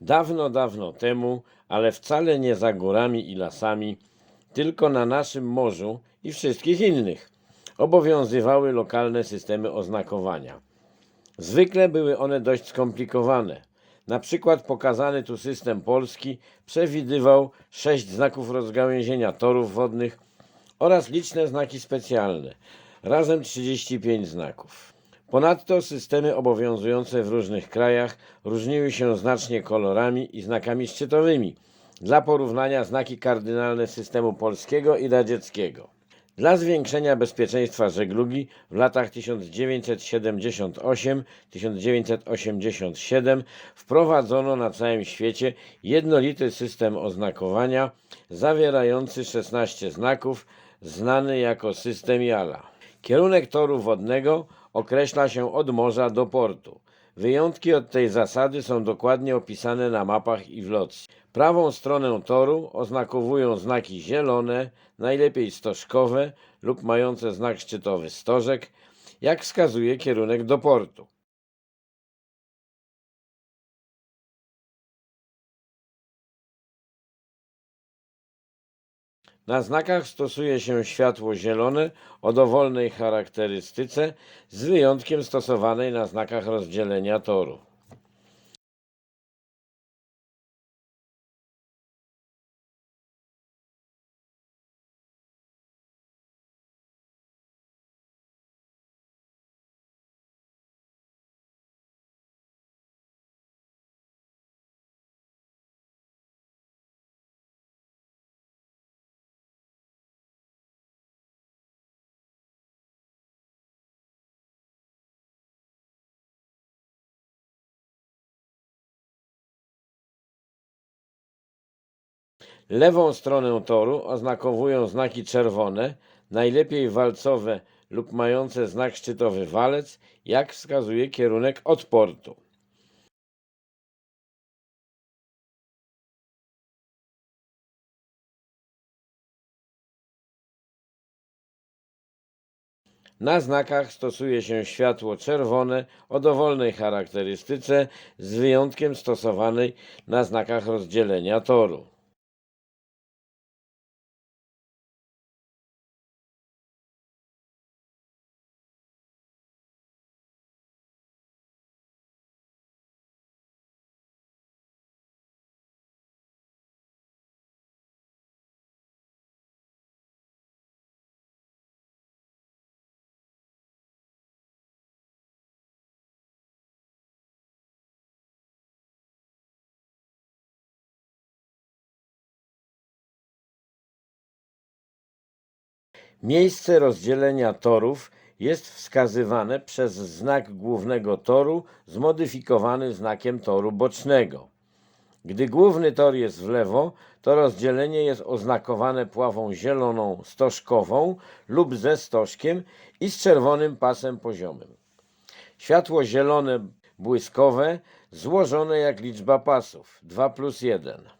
Dawno, dawno temu, ale wcale nie za górami i lasami, tylko na naszym morzu i wszystkich innych, obowiązywały lokalne systemy oznakowania. Zwykle były one dość skomplikowane. Na przykład pokazany tu system polski przewidywał sześć znaków rozgałęzienia torów wodnych oraz liczne znaki specjalne, razem 35 znaków. Ponadto systemy obowiązujące w różnych krajach różniły się znacznie kolorami i znakami szczytowymi. Dla porównania znaki kardynalne systemu polskiego i radzieckiego. Dla zwiększenia bezpieczeństwa żeglugi w latach 1978-1987 wprowadzono na całym świecie jednolity system oznakowania zawierający 16 znaków, znany jako system Jala. Kierunek toru wodnego określa się od morza do portu. Wyjątki od tej zasady są dokładnie opisane na mapach i w locji. Prawą stronę toru oznakowują znaki zielone, najlepiej stożkowe lub mające znak szczytowy stożek, jak wskazuje kierunek do portu. Na znakach stosuje się światło zielone o dowolnej charakterystyce, z wyjątkiem stosowanej na znakach rozdzielenia toru. Lewą stronę toru oznakowują znaki czerwone, najlepiej walcowe lub mające znak szczytowy walec, jak wskazuje kierunek od portu. Na znakach stosuje się światło czerwone o dowolnej charakterystyce, z wyjątkiem stosowanej na znakach rozdzielenia toru. Miejsce rozdzielenia torów jest wskazywane przez znak głównego toru zmodyfikowany znakiem toru bocznego. Gdy główny tor jest w lewo, to rozdzielenie jest oznakowane pławą zieloną stożkową lub ze stożkiem i z czerwonym pasem poziomym. Światło zielone błyskowe złożone jak liczba pasów 2 plus 1.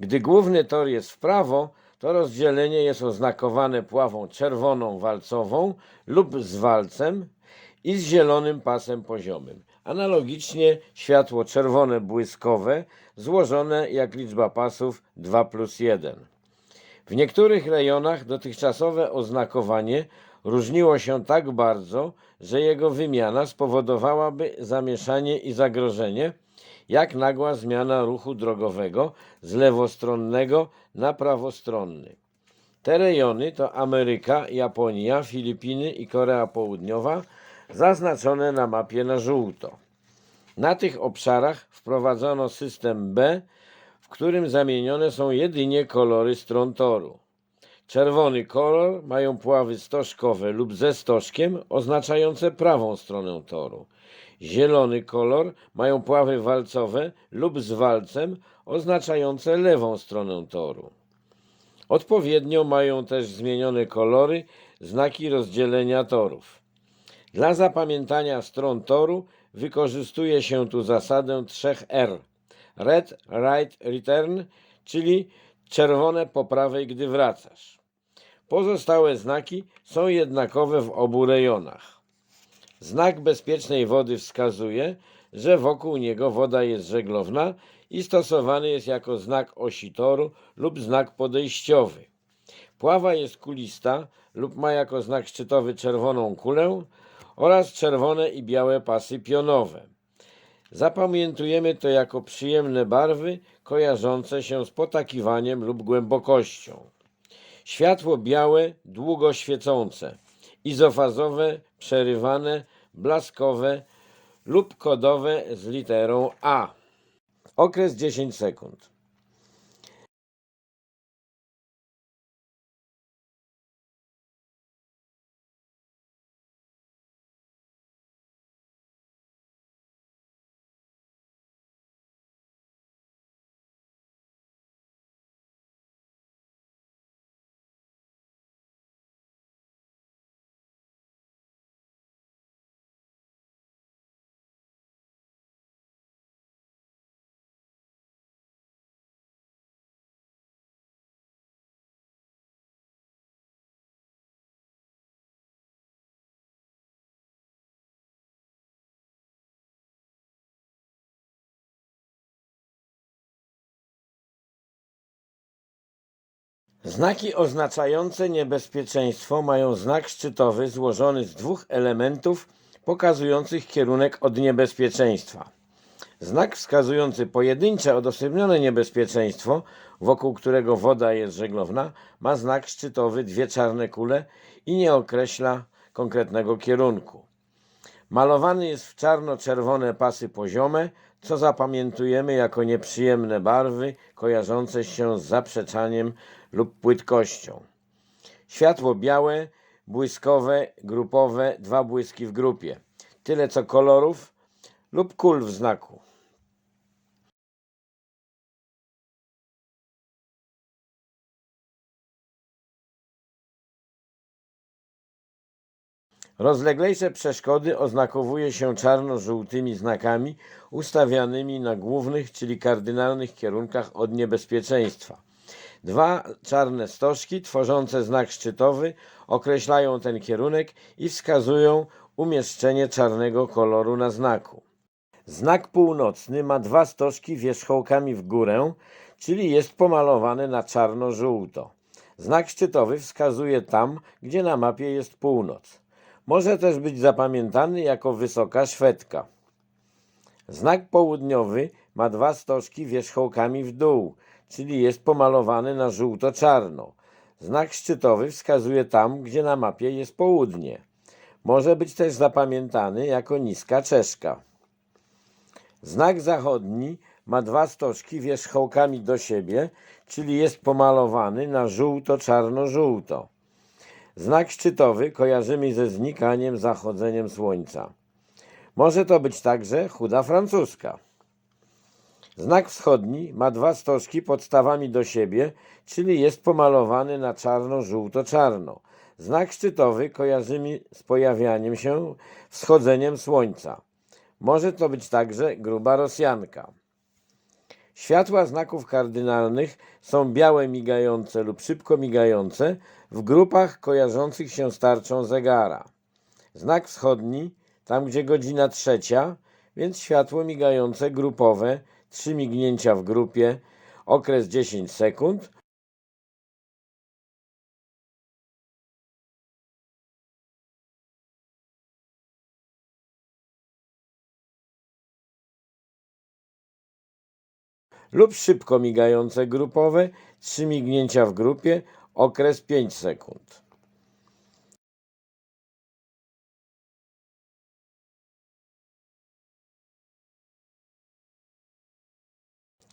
Gdy główny tor jest w prawo, to rozdzielenie jest oznakowane pławą czerwoną walcową lub z walcem i z zielonym pasem poziomym. Analogicznie światło czerwone błyskowe złożone jak liczba pasów 2 plus 1. W niektórych rejonach dotychczasowe oznakowanie różniło się tak bardzo, że jego wymiana spowodowałaby zamieszanie i zagrożenie, jak nagła zmiana ruchu drogowego z lewostronnego na prawostronny. Te rejony to Ameryka, Japonia, Filipiny i Korea Południowa, zaznaczone na mapie na żółto. Na tych obszarach wprowadzono system B, w którym zamienione są jedynie kolory stron toru. Czerwony kolor mają pławy stożkowe lub ze stożkiem oznaczające prawą stronę toru. Zielony kolor mają pławy walcowe lub z walcem oznaczające lewą stronę toru. Odpowiednio mają też zmienione kolory znaki rozdzielenia torów. Dla zapamiętania stron toru wykorzystuje się tu zasadę trzech R. Red, right, return, czyli czerwone po prawej, gdy wracasz. Pozostałe znaki są jednakowe w obu rejonach. Znak bezpiecznej wody wskazuje, że wokół niego woda jest żeglowna i stosowany jest jako znak osi toru lub znak podejściowy. Pława jest kulista lub ma jako znak szczytowy czerwoną kulę oraz czerwone i białe pasy pionowe. Zapamiętujemy to jako przyjemne barwy kojarzące się z potakiwaniem lub głębokością. Światło białe, długo świecące, izofazowe, przerywane, blaskowe lub kodowe z literą A. Okres 10 sekund. Znaki oznaczające niebezpieczeństwo mają znak szczytowy złożony z dwóch elementów pokazujących kierunek od niebezpieczeństwa. Znak wskazujący pojedyncze odosobnione niebezpieczeństwo, wokół którego woda jest żeglowna, ma znak szczytowy dwie czarne kule i nie określa konkretnego kierunku. Malowany jest w czarno-czerwone pasy poziome, co zapamiętujemy jako nieprzyjemne barwy kojarzące się z zaprzeczaniem lub płytkością. Światło białe, błyskowe, grupowe, dwa błyski w grupie. Tyle co kolorów lub kul w znaku. Rozleglejsze przeszkody oznakowuje się czarno-żółtymi znakami ustawianymi na głównych, czyli kardynalnych kierunkach od niebezpieczeństwa. Dwa czarne stożki tworzące znak szczytowy określają ten kierunek i wskazują umieszczenie czarnego koloru na znaku. Znak północny ma dwa stożki wierzchołkami w górę, czyli jest pomalowany na czarno-żółto. Znak szczytowy wskazuje tam, gdzie na mapie jest północ. Może też być zapamiętany jako wysoka Szwedka. Znak południowy ma dwa stożki wierzchołkami w dół, czyli jest pomalowany na żółto-czarno. Znak szczytowy wskazuje tam, gdzie na mapie jest południe. Może być też zapamiętany jako niska czeszka. Znak zachodni ma dwa stożki wierzchołkami do siebie, czyli jest pomalowany na żółto-czarno-żółto. Znak szczytowy kojarzymy ze znikaniem, zachodzeniem słońca. Może to być także chuda francuska. Znak wschodni ma dwa stożki podstawami do siebie, czyli jest pomalowany na czarno-żółto-czarno. Znak szczytowy kojarzymy z pojawianiem się, wschodzeniem słońca. Może to być także gruba Rosjanka. Światła znaków kardynalnych są białe migające lub szybko migające w grupach kojarzących się z tarczą zegara. Znak wschodni, tam gdzie godzina trzecia, więc światło migające grupowe, trzy mignięcia w grupie, okres 10 sekund, lub szybko migające grupowe, trzy mignięcia w grupie, okres 5 sekund.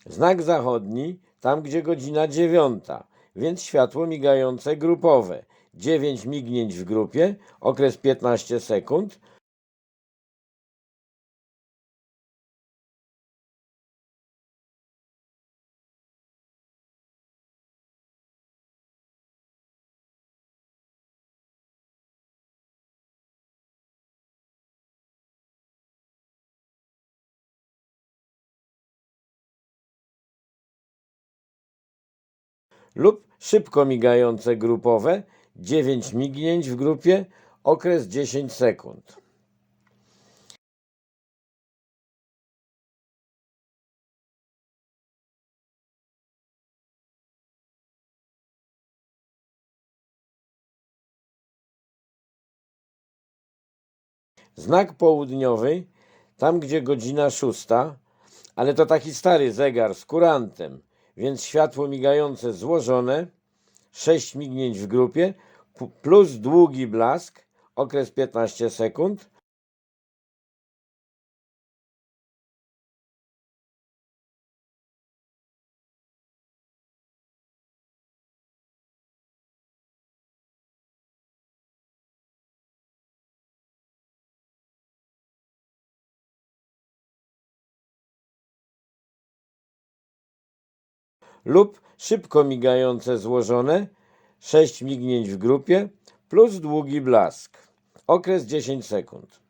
Znak zachodni, tam gdzie godzina dziewiąta, więc światło migające grupowe. 9 mignięć w grupie, okres 15 sekund, lub szybko migające grupowe 9 mignięć w grupie, okres 10 sekund. Znak południowy, tam gdzie godzina szósta, ale to taki stary zegar z kurantem, więc światło migające złożone, 6 mignięć w grupie, plus długi blask, okres 15 sekund, lub szybko migające złożone, 6 mignięć w grupie, plus długi blask, okres 10 sekund.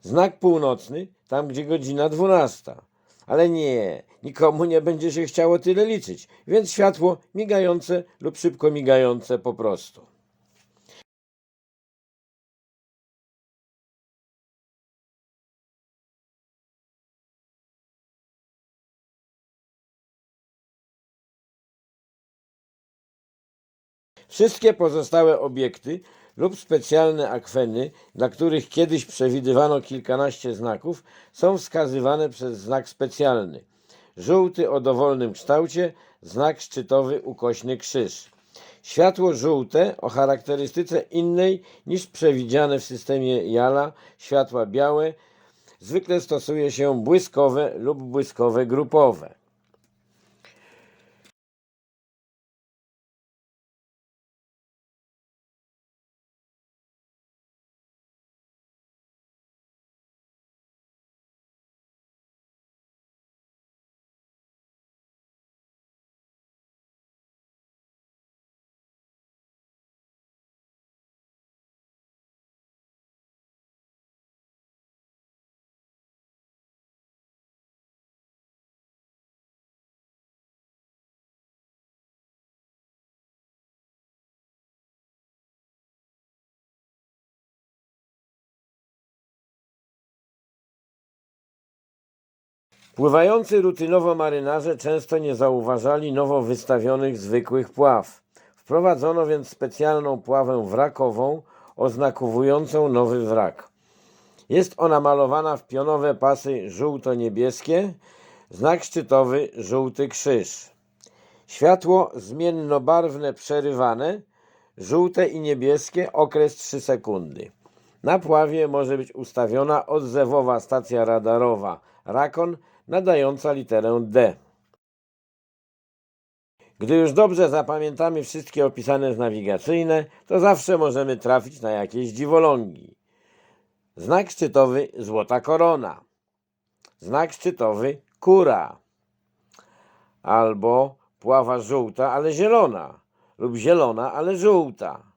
Znak północny, tam gdzie godzina 12. Ale nie, nikomu nie będzie się chciało tyle liczyć, więc światło migające lub szybko migające po prostu. Wszystkie pozostałe obiekty lub specjalne akweny, dla których kiedyś przewidywano kilkanaście znaków, są wskazywane przez znak specjalny. Żółty o dowolnym kształcie, znak szczytowy ukośny krzyż. Światło żółte o charakterystyce innej niż przewidziane w systemie Jala, światła białe, zwykle stosuje się błyskowe lub błyskowe grupowe. Pływający rutynowo marynarze często nie zauważali nowo wystawionych zwykłych pław. Wprowadzono więc specjalną pławę wrakową oznakowującą nowy wrak. Jest ona malowana w pionowe pasy żółto-niebieskie, znak szczytowy żółty krzyż. Światło zmiennobarwne przerywane, żółte i niebieskie, okres 3 sekundy. Na pławie może być ustawiona odzewowa stacja radarowa Rakon nadająca literę D. Gdy już dobrze zapamiętamy wszystkie opisane z nawigacyjne, to zawsze możemy trafić na jakieś dziwolągi. Znak szczytowy złota korona. Znak szczytowy kura. Albo pława żółta, ale zielona. Lub zielona, ale żółta.